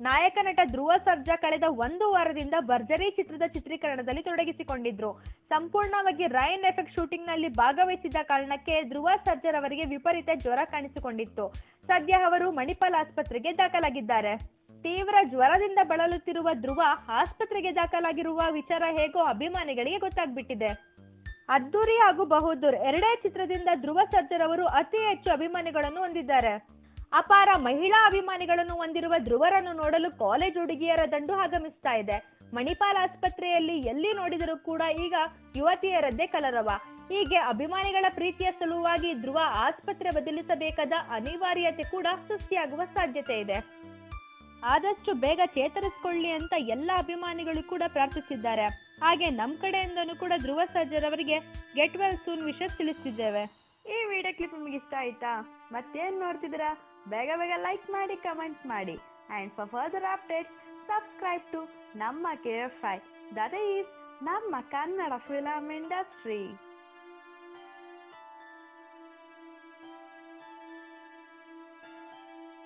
ನಾಯಕ ನಟ ಧ್ರುವ ಸರ್ಜಾ ಕಳೆದ ಒಂದು ವಾರದಿಂದ ಭರ್ಜರಿ ಚಿತ್ರದ ಚಿತ್ರೀಕರಣದಲ್ಲಿ ತೊಡಗಿಸಿಕೊಂಡಿದ್ರು. ಸಂಪೂರ್ಣವಾಗಿ ರೈನ್ ಎಫೆಕ್ಟ್ ಶೂಟಿಂಗ್ನಲ್ಲಿ ಭಾಗವಹಿಸಿದ್ದ ಕಾರಣಕ್ಕೆ ಧ್ರುವ ಸರ್ಜರ್ ಅವರಿಗೆ ವಿಪರೀತ ಜ್ವರ ಕಾಣಿಸಿಕೊಂಡಿತ್ತು. ಸದ್ಯ ಅವರು ಮಣಿಪಾಲ್ ಆಸ್ಪತ್ರೆಗೆ ದಾಖಲಾಗಿದ್ದಾರೆ. ತೀವ್ರ ಜ್ವರದಿಂದ ಬಳಲುತ್ತಿರುವ ಧ್ರುವ ಆಸ್ಪತ್ರೆಗೆ ದಾಖಲಾಗಿರುವ ವಿಚಾರ ಹೇಗೋ ಅಭಿಮಾನಿಗಳಿಗೆ ಗೊತ್ತಾಗ್ಬಿಟ್ಟಿದೆ. ಅದ್ದೂರಿ ಹಾಗೂ ಬಹದ್ದೂರ್ ಎರಡೇ ಚಿತ್ರದಿಂದ ಧ್ರುವ ಸರ್ಜರ್ ಅವರು ಅತಿ ಹೆಚ್ಚು ಅಭಿಮಾನಿಗಳನ್ನು ಹೊಂದಿದ್ದಾರೆ. ಅಪಾರ ಮಹಿಳಾ ಅಭಿಮಾನಿಗಳನ್ನು ಹೊಂದಿರುವ ಧ್ರುವರನ್ನು ನೋಡಲು ಕಾಲೇಜ್ ಹುಡುಗಿಯರ ದಂಡು ಆಗಮಿಸ್ತಾ ಇದೆ. ಮಣಿಪಾಲ್ ಆಸ್ಪತ್ರೆಯಲ್ಲಿ ಎಲ್ಲಿ ನೋಡಿದರೂ ಕೂಡ ಈಗ ಯುವತಿಯರದ್ದೇ ಕಲರವ. ಹೀಗೆ ಅಭಿಮಾನಿಗಳ ಪ್ರೀತಿಯ ಸಲುವಾಗಿ ಧ್ರುವ ಆಸ್ಪತ್ರೆ ಬದಲಿಸಬೇಕಾದ ಅನಿವಾರ್ಯತೆ ಕೂಡ ಸೃಷ್ಟಿಯಾಗುವ ಸಾಧ್ಯತೆ ಇದೆ. ಆದಷ್ಟು ಬೇಗ ಚೇತರಿಸಿಕೊಳ್ಳಿ ಅಂತ ಎಲ್ಲ ಅಭಿಮಾನಿಗಳು ಕೂಡ ಪ್ರಾರ್ಥಿಸಿದ್ದಾರೆ. ಹಾಗೆ ನಮ್ಮ ಕಡೆಯಿಂದನೂ ಕೂಡ ಧ್ರುವ ಸರ್ಜರ್ ಅವರಿಗೆ ಗೆಟ್ ವೆಲ್ ಸೂನ್ ವಿಷಯ ತಿಳಿಸಿದ್ದೇವೆ ವಿಡಿಯೋ ಕ್ಲಿಪ್ ನಿಮಗೆ ಇಷ್ಟ ಆಯ್ತಾ? ಮತ್ತೇನ್ ನೋಡ್ತಿದ್ದೀರಾ? ಬೇಗ ಬೇಗ ಲೈಕ್ ಮಾಡಿ ಕಮೆಂಟ್ ಮಾಡಿ. And for further updates subscribe to ನಮ್ಮ K F I that is ನಮ್ಮ ಕನ್ನಡ ಫಿಲಮ್ ಇಂಡಸ್ಟ್ರಿ